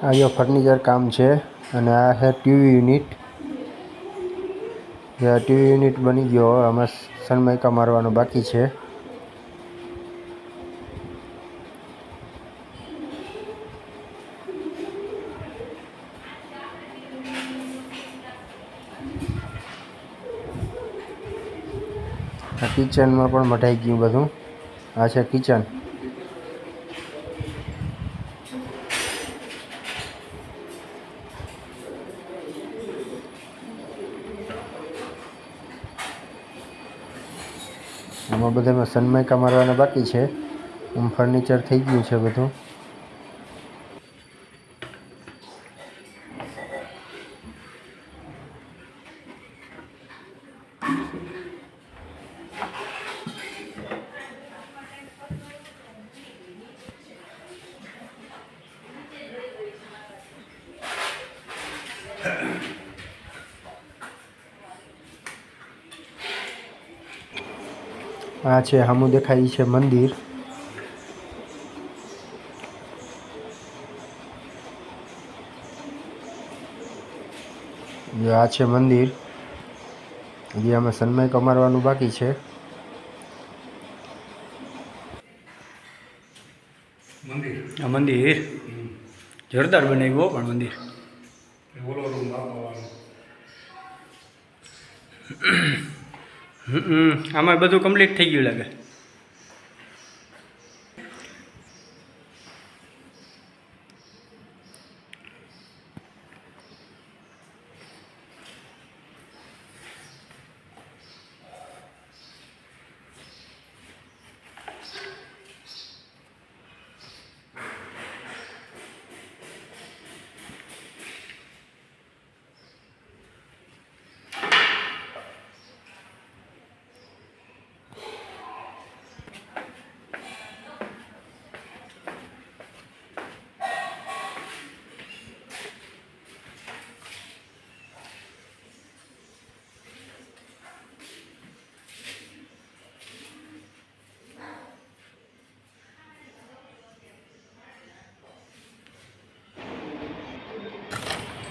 અહીંયા ફર્નિચર કામ છે અને આ છે ટીવી યુનિટ જે ટીવી યુનિટ બની ગયો હવે આમાં સનમાઇકા મારવાનો બાકી છે. કિચનમાં પણ મઢાઈ ગયું બધું. આ છે કિચન આમાં બધામાં સનમાઈકા મારવાના બાકી છે. આમ ફર્નિચર થઈ ગયું છે બધું. આ છે સામું દેખાય છે મંદિર. જો આ છે મંદિર. હજી અમે સન્માઈકા કમારવાનું બાકી છે. મંદિર. આ મંદિર. જોરદાર બનાવ્યું પણ મંદિર. ઓલો રૂમ આમાં બધું કમ્પ્લીટ થઈ ગયું લાગે.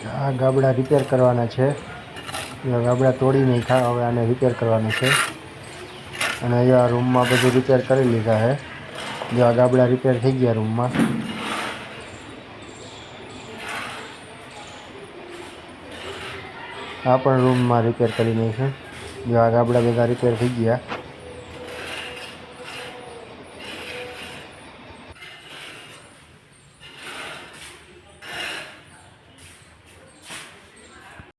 આ ગાબડા રિપેર કરવાના છે. ગાબડા તોડી નાખ્યા હવે આને રિપેર કરવાના છે. અને આ રૂમમાં બધું રિપેર કરી લીધા છે. જો આ ગાબડા રિપેર થઈ ગયા રૂમમાં આ પણ રૂમમાં રિપેર કરી નાખ્યું. જો આ ગાબડા બધા રિપેર થઈ ગયા.